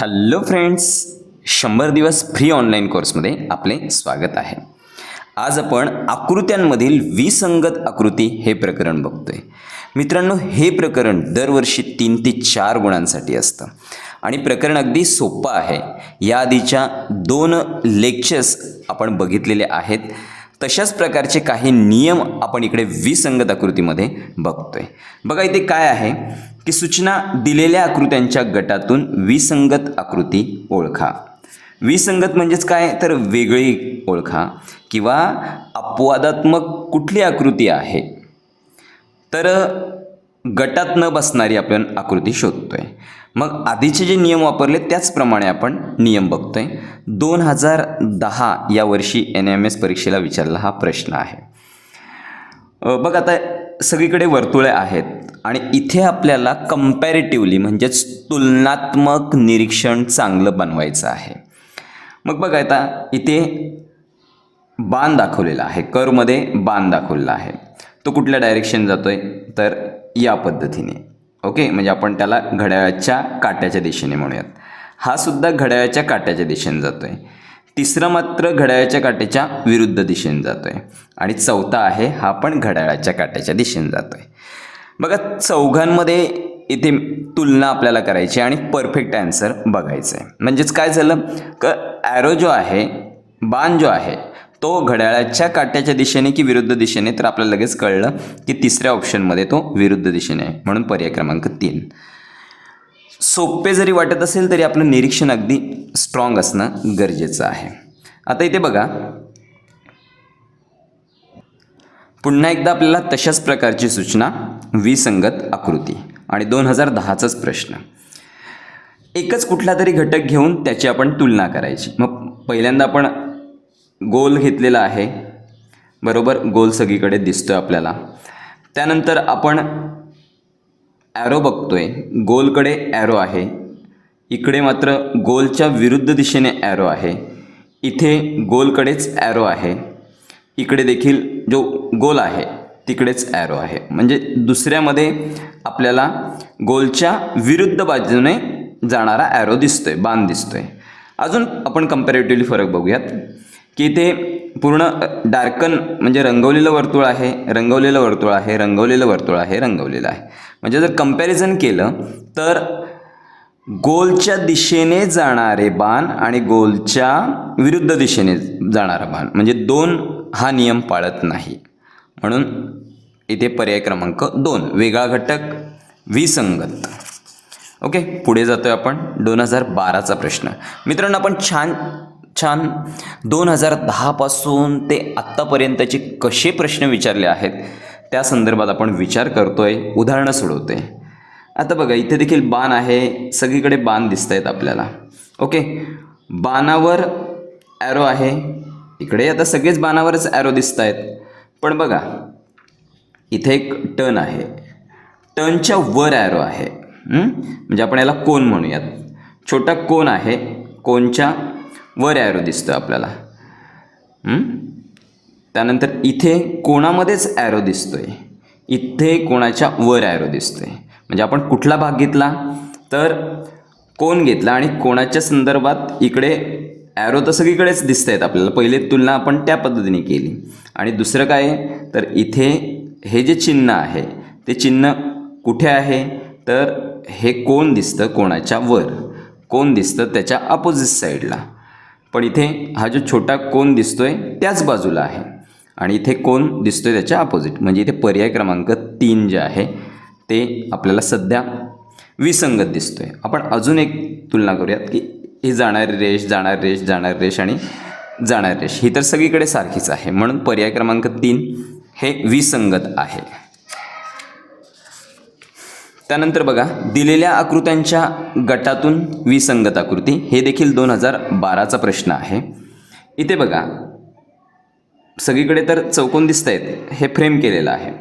Hello friends शंभर दिवस free online कोर्समध्ये आपले स्वागत आहे. आज आपण आकृत्यांमधील विसंगत आकृती हे प्रकरण बघतोय. मित्रांनो हे प्रकरण दरवर्षी तीन ते चार गुणांसाठी असतं. आणि प्रकरण अगदी सोपं आहे. या आधीच्या दोन लेक्चर्स आपण बघितलेले आहेत. तशाच प्रकारचे काही नियम आपण इकडे विसंगत आकृतीमध्ये बघतोय. बघा इथे काय आहे? की सूचना दिलेल्या आकृत्यांच्या गटातून विसंगत आकृती ओळखा. विसंगत म्हणजेच काय? तर वेगळी ओळखा. किंवा अपवादात्मक कुठली आकृती आहे? तर गटात न बसणारी आपण आकृती शोधतोय. मग आधीचे जे नियम वापरले त्याचप्रमाणे आपण नियम बघतोय. दोन हजार दहा या वर्षी एन एम एस परीक्षेला विचारला हा प्रश्न आहे. बघ आता सगळीकडे वर्तुळे आहेत आणि इथे आपल्याला कम्पॅरेटिव्हली म्हणजेच तुलनात्मक निरीक्षण चांगलं बनवायचं आहे. मग बघा आता इथे बाण दाखवलेला आहे. करमध्ये बाण दाखवलेला आहे. तो कुठल्या डायरेक्शन जातो आहे तर या पद्धतीने. ओके? म्हणजे आपण त्याला घड्याळाच्या काट्याच्या दिशेने म्हणूयात. हा सुद्धा घड्याळाच्या काट्याच्या दिशेने जातोय. तिसरा मात्र घड्याळाच्या काट्याच्या विरुद्ध दिशेने जातोय. आणि चौथा आहे हा पण घड्याळाच्या काट्याच्या दिशेने जातोय. बघा चौघांमध्ये इथे तुलना आपल्याला करायची आणि परफेक्ट ॲन्सर बघायचं आहे म्हणजेच काय झालं? क ॲरो जो आहे बाण जो आहे तो घड्याळाच्या काट्याच्या दिशेने की विरुद्ध दिशेने तर आपल्याला लगेच कळलं की तिसऱ्या ऑप्शनमध्ये तो विरुद्ध दिशेने आहे. म्हणून पर्याय क्रमांक तीन. सोपे जरी वाटत असेल तरी आपलं निरीक्षण अगदी स्ट्रॉंग असणं गरजेचं आहे. आता इथे बघा. पुन्हा एकदा आपल्याला तशाच प्रकारची सूचना विसंगत आकृती आणि दोन हजार दहाचाच प्रश्न. एकच कुठला तरी घटक घेऊन त्याची आपण तुलना करायची. मग पहिल्यांदा आपण गोल घेतलेला आहे. बरोबर? गोल सगळीकडे दिसतो आहे आपल्याला. त्यानंतर आपण ॲरो बघतोय. गोलकडे ॲरो आहे. इकडे मात्र गोलच्या विरुद्ध दिशेने ॲरो आहे. इथे गोलकडेच ॲरो आहे. इकडे देखील जो गोल आहे तिकडेच ॲरो आहे. म्हणजे दुसऱ्यामध्ये आपल्याला गोलच्या विरुद्ध बाजूने जाणारा ॲरो दिसतोय बाण दिसतोय. अजून आपण कम्पॅरेटिव्हली फरक बघूयात. की ते पूर्ण डार्कन म्हणजे रंगवलेलं वर्तुळ आहे रंगवलेलं वर्तुळ आहे रंगवलेलं वर्तुळ आहे रंगवलेलं आहे. म्हणजे जर कंपॅरिझन केलं तर गोलच्या दिशेने जाणारे बाण आणि गोलच्या विरुद्ध दिशेने जाणारा बाण. म्हणजे दोन हा नियम पाळत नाही. म्हणून इथे पर्याय क्रमांक दोन वेगळा घटक विसंगत. ओके पुढे जातोय आपण दोन हजार बाराचा प्रश्न. मित्रांनो आपण छान छान. दोन हजार दहापासून ते आत्तापर्यंतचे कसे प्रश्न विचारले आहेत त्या संदर्भात आपण विचार करतो आहे उदाहरणं सोडवतोय. आता बघा इथे देखील बाण आहे सगळीकडे बाण दिसत आहेत आपल्याला. ओके? बाणावर ॲरो आहे. इकडे आता सगळेच बाणावरच ॲरो दिसत आहेत पण बघा इथे एक टन आहे. टनच्या वर ॲरो आहे. म्हणजे आपण याला कोण म्हणूयात. छोटा कोण आहे कोनच्या वर ॲरो दिसतो आपल्याला. त्यानंतर इथे कोणामध्येच ॲरो दिसतो आहे इथे कोणाच्या वर ॲरो दिसतो आहे म्हणजे आपण कुठला भाग घेतला? तर कोण घेतला आणि कोणाच्या संदर्भात इकडे ॲरो तर सगळीकडेच दिसत आहेत आपल्याला. पहिले तुलना आपण त्या पद्धतीने केली. आणि दुसरं काय? तर इथे हे जे चिन्ह आहे ते चिन्ह कुठे आहे? तर हे कोण दिसतं? कोणाच्या वर. कोण दिसतं? त्याच्या अपोजिट साईडला पण इथे हा जो छोटा कोण दिसतोय त्याच बाजूला आहे. आणि इथे कोण दिसतोय त्याच्या अपोजिट म्हणजे इथे पर्याय क्रमांक तीन जे आहे ते आपल्याला सध्या विसंगत दिसतोय. आपण अजून एक तुलना करूयात की ही जाणारी रेष जाणारी रेष जाणारी रेष आणि जाणारी रेष ही तर सगळीकडे सारखीच आहे. म्हणून पर्याय क्रमांक तीन हे विसंगत आहे. त्यानंतर बघा दिलेल्या आकृत्यांच्या गटातून विसंगत आकृती. हे देखील दोन हजार बाराचा प्रश्न आहे. इथे बघा सगळीकडे तर चौकोन दिसत आहेत हे फ्रेम केलेलं आहे.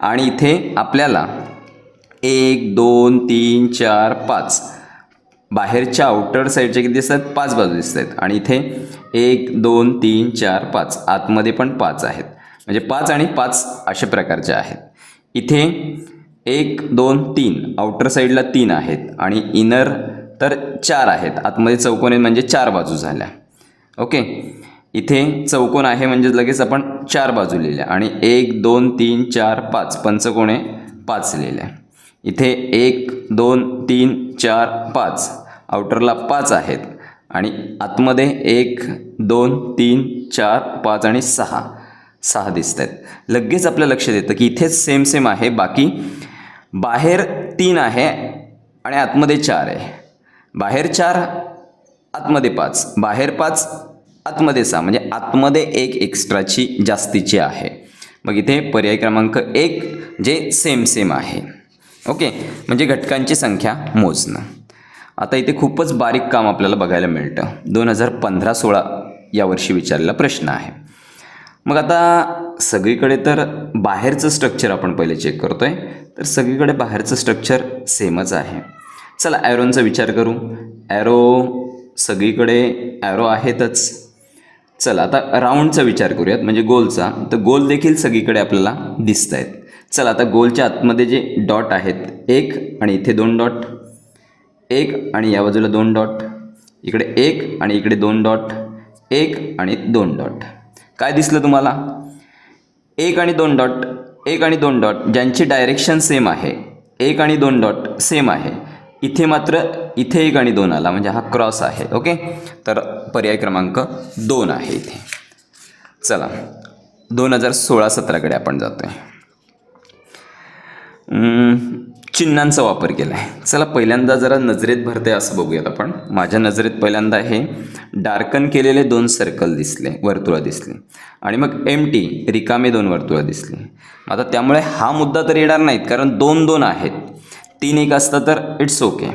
आणि इथे आपल्याला एक दोन तीन चार पाच बाहेरच्या आउटर साईडच्या किती दिसतात? पाच बाजू दिसत आहेत आणि इथे एक दोन तीन चार पाच आतमध्ये पण पाच आहेत. म्हणजे पाच आणि पाच अशा प्रकारचे आहेत. इथे एक दोन तीन. आउटर साईडला तीन आहेत आणि इनर तर चार आहेत. आतमध्ये चौकोन आहेत म्हणजे चार बाजू झाल्या. ओके इथे चौकोन आहे म्हणजे लगेच आपण चार बाजू लिहिल्या आणि एक दोन तीन चार पाच. पंचकोण आहे पाच लिहिल्या. इथे एक दोन तीन चार पाच. आउटरला पाच आहेत आणि आतमध्ये एक दोन तीन चार पाच आणि सहा. सहा दिसत आहेत लगेच आपल्या लक्षात येतं की इथेच सेम सेम आहे. बाकी बाहेर तीन आहे आणि आतमध्ये चार आहे. बाहेर चार आतमध्ये पाच. बाहेर पाच आतमध्ये सहा. म्हणजे आतमध्ये एक एक्स्ट्राची जास्तीची आहे. मग इथे पर्याय क्रमांक एक जे सेम सेम आहे. ओके? म्हणजे घटकांची संख्या मोजणं. आता इथे खूपच बारीक काम आपल्याला बघायला मिळतं. दोन हजार पंधरा सोळा यावर्षी विचारलेला प्रश्न आहे. मग आता सगळीकडे तर बाहेरचं स्ट्रक्चर आपण पहिले चेक करतो आहे तर सगळीकडे बाहेरचं स्ट्रक्चर सेमच आहे. चला ॲरोनचा विचार करू. ॲरो सगळीकडे ॲरो आहेतच. चला आता राऊंडचा विचार करूयात म्हणजे गोलचा तर गोल देखील सगळीकडे आपल्याला दिसत आहेत चला आता गोलच्या आतमध्ये जे डॉट आहेत एक आणि इथे दोन डॉट एक आणि या बाजूला दोन डॉट इकडे एक आणि इकडे दोन डॉट एक आणि दोन डॉट काय दिसलं तुम्हाला? एक आणि दोन डॉट एक आणि दोन डॉट ज्यांची डायरेक्शन सेम आहे. एक आणि दोन डॉट सेम आहे. इथे मात्र इथे एक आणि दोन आला म्हणजे हा क्रॉस आहे ओके तर पर्याय क्रमांक दोन आहे इथे. चला दोन हजार सोळा सतराकडे आपण जातो आहे चिन्हांचा वापर केला आहे चला पहिल्यांदा जरा नजरेत भरते असं बघूयात आपण. माझ्या नजरेत पहिल्यांदा हे डार्कन केलेले दोन सर्कल दिसले वर्तुळं दिसली. आणि मग एम टी रिकामे दोन वर्तुळं दिसली. आता त्यामुळे हा मुद्दा तर येणार नाहीत कारण दोन दोन आहेत. तीन एक असतं तर इट्स ओके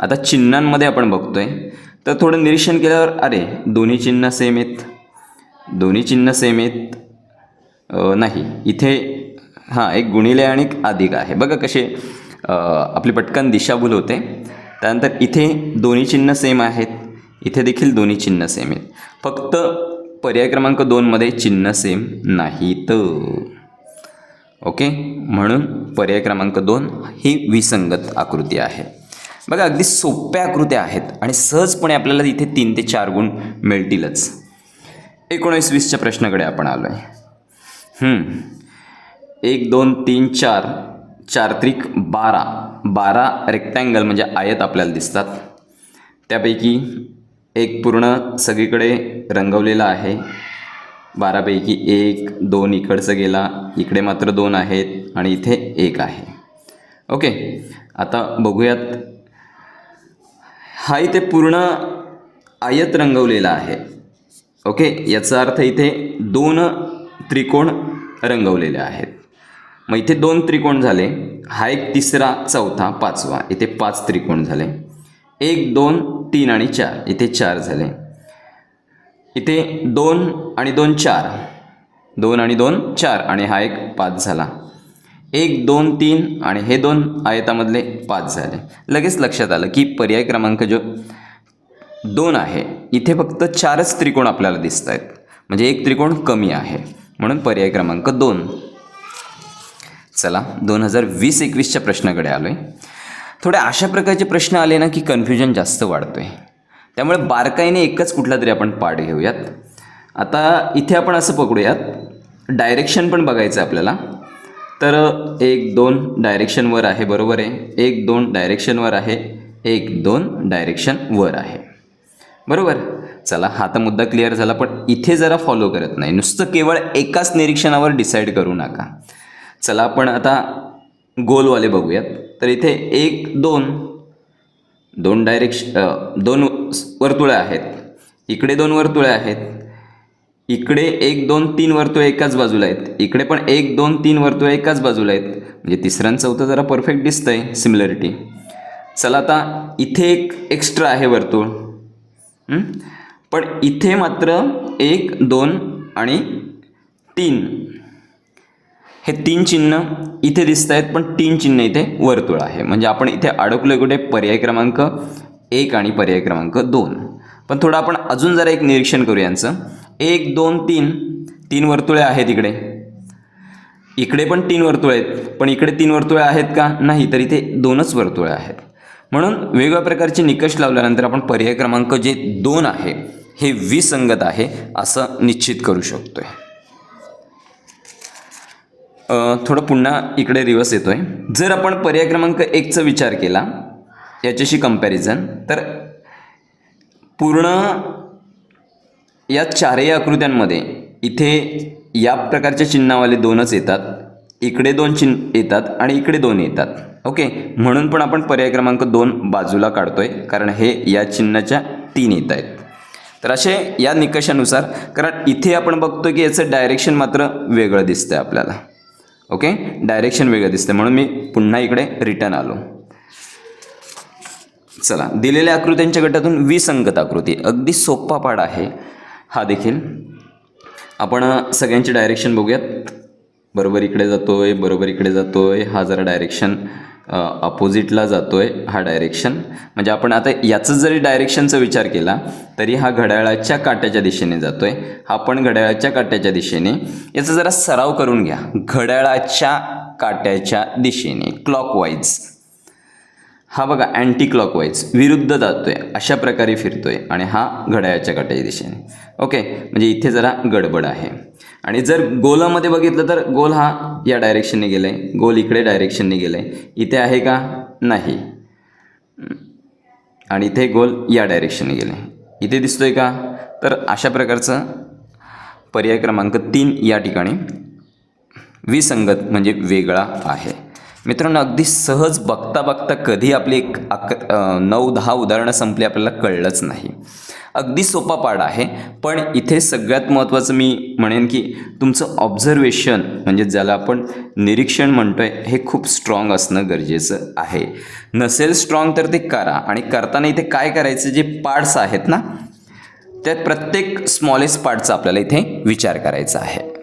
आता चिन्हांमध्ये आपण बघतोय तर थोडं निरीक्षण केल्यावर अरे दोन्ही चिन्ह सेम आहेत. दोन्ही चिन्ह सेम आहेत. नाही इथे हां एक गुणिले आणि एक अधिक आहे. बघा कसे आपली पटकन दिशाभूल होते. त्यानंतर इथे दोन्ही चिन्ह सेम आहेत. इथे देखील दोन्ही चिन्ह सेम आहेत. फक्त पर्याय क्रमांक दोनमध्ये चिन्ह सेम नाहीत. ओके? म्हणून पर्याय क्रमांक दोन ही विसंगत आकृती आहे. बघा अगदी सोप्या आकृत्या आहेत आणि सहजपणे आपल्याला इथे तीन ते चार गुण मिळतीलच. एकोणीस वीसच्या प्रश्नाकडे आपण आलो आहे एक दोन तीन चार. चारत्रिक बारा. बारा रेक्टँगल म्हणजे आयत आपल्याला दिसतात. त्यापैकी एक पूर्ण सगळीकडे रंगवलेला आहे. बारापैकी एक दोन इकडचं गेला इकडे मात्र दोन आहेत आणि इथे एक आहे. ओके आता बघूयात. हा इथे पूर्ण आयत रंगवलेला आहे. ओके याचा अर्थ इथे दोन त्रिकोण रंगवलेले आहेत. मग इथे दोन त्रिकोण झाले. हा एक तिसरा चौथा पाचवा. इथे पाच त्रिकोण झाले. एक दोन तीन आणि चार. इथे चार झाले. इथे दोन आणि दोन चार. दोन आणि दोन चार. आणि हा एक पाच झाला. एक दोन तीन आणि हे दोन आयतामधले पाच झाले. लगेच लक्षात आलं की पर्याय क्रमांक जो दोन आहे इथे फक्त चारच त्रिकोण आपल्याला दिसत आहेत म्हणजे एक त्रिकोण कमी आहे. म्हणून पर्याय क्रमांक दोन. चला दोन हजार वीस एकवीसच्या प्रश्नाकडे आलो आहे थोडे अशा प्रकारचे प्रश्न आले ना की कन्फ्युजन जास्त वाढतो आहे त्यामुळे बारकाईने एकच कुठला तरी आपण पाठ घेऊयात. आता इथे आपण असं पकडूयात. डायरेक्शन पण बघायचं आहे आपल्याला. तर एक दोन डायरेक्शनवर आहे बरोबर आहे. एक दोन डायरेक्शनवर आहे. एक दोन डायरेक्शन वर आहे. बरोबर? चला हा तर मुद्दा क्लिअर झाला पण इथे जरा फॉलो करत नाही. नुसतं केवळ एकाच निरीक्षणावर डिसाईड करू नका. चला आपण आता गोलवाले बघूयात. तर इथे एक दोन दोन डायरेक्श दोन वर्तुळे आहेत. इकडे दोन वर्तुळे आहेत. इकडे एक दोन तीन वर्तुळे एकाच बाजूला आहेत. इकडे पण एक दोन तीन वर्तुळे एकाच बाजूला आहेत. म्हणजे तिसरं आणि चौथं जरा परफेक्ट दिसतं आहे सिमिलरिटी चला आता इथे एक एक्स्ट्रा आहे वर्तुळ. पण इथे मात्र एक दोन आणि तीन. हे तीन चिन्ह इथे दिसत आहेत पण तीन चिन्ह इथे वर्तुळ आहे. म्हणजे आपण इथे अडकलो कुठे? पर्याय क्रमांक एक आणि पर्याय क्रमांक दोन. पण थोडं आपण अजून जरा एक निरीक्षण करू यांचं. एक दोन तीन. तीन वर्तुळे आहेत इकडे. इकडे पण तीन वर्तुळे आहेत. पण इकडे तीन वर्तुळे आहेत का? नाही तर इथे दोनच वर्तुळे आहेत. म्हणून वेगवेगळ्या प्रकारचे निकष लावल्यानंतर आपण पर्याय क्रमांक जे दोन आहे हे विसंगत आहे असं निश्चित करू शकतो आहे थोडं पुन्हा इकडे रिवर्स आहे जर आपण पर्याय क्रमांक एकचा विचार केला याच्याशी कंपॅरिझन तर पूर्ण या चारही आकृत्यांमध्ये इथे या प्रकारच्या चिन्हावाले दोनच येतात. इकडे दोन चिन्ह येतात आणि इकडे दोन येतात. ओके? म्हणून पण आपण पर्याय क्रमांक दोन बाजूला काढतो आहे कारण हे या चिन्हाच्या तीन येत आहेत. तर असे या निकषानुसार कारण इथे आपण बघतो की याचं डायरेक्शन मात्र वेगळं दिसतंय आपल्याला. ओके डायरेक्शन वेगळं दिसतं म्हणून मी पुन्हा इकडे रिटर्न आलो. चला. दिलेल्या आकृत्यांच्या गटातून विसंगत आकृती. अगदी सोपा पाड आहे. हा देखील. आपण सगळ्यांची सगळ्यांचे डायरेक्शन बघूयात. बरोबर इकडे जातो आहे बरोबर इकडे आहे हा जरा डायरेक्शन अपोजिटला जातो आहे हा डायरेक्शन म्हणजे आपण आता याचं जरी डायरेक्शनचा विचार केला तरी हा घड्याळाच्या काट्याच्या दिशेने जातोय. हा पण घड्याळाच्या काट्याच्या दिशेने. याचा जरा सराव करून घ्या. घड्याळाच्या काट्याच्या दिशेने. क्लॉकवाईज हा बघा अँटी क्लॉकवाईज विरुद्ध जातोय. अशा प्रकारे फिरतोय आणि हा घड्याळाच्या काट्याच्या दिशेने. ओके म्हणजे इथे जरा गडबड आहे. आणि जर गोलामध्ये बघितलं तर गोल हा या डायरेक्शनने गेलाय. गोल इकडे डायरेक्शनने गेलाय. इथे आहे का? नाही. आणि इथे गोल या डायरेक्शनने गेले इथे दिसतो आहे का? तर अशा प्रकारचं पर्याय क्रमांक तीन या ठिकाणी विसंगत म्हणजे वेगळा आहे. मित्रांनो अगदी सहज बघता बघता कधी आपली एक अक नऊ दहा उदाहरणं संपली आपल्याला कळलंच नाही. अगदी सोपा पाड आहे पण इथे सगळ्यात महत्त्वाचं मी म्हणेन की तुमचं ऑब्झर्वेशन म्हणजे ज्याला आपण निरीक्षण म्हणतो आहे हे खूप स्ट्रॉंग असणं गरजेचं आहे. नसेल स्ट्रॉंग तर ते करा आणि करताना इथे काय करायचं जे पार्ट्स आहेत ना त्यात प्रत्येक स्मॉलेस्ट पार्टचा आपल्याला इथे विचार करायचा आहे.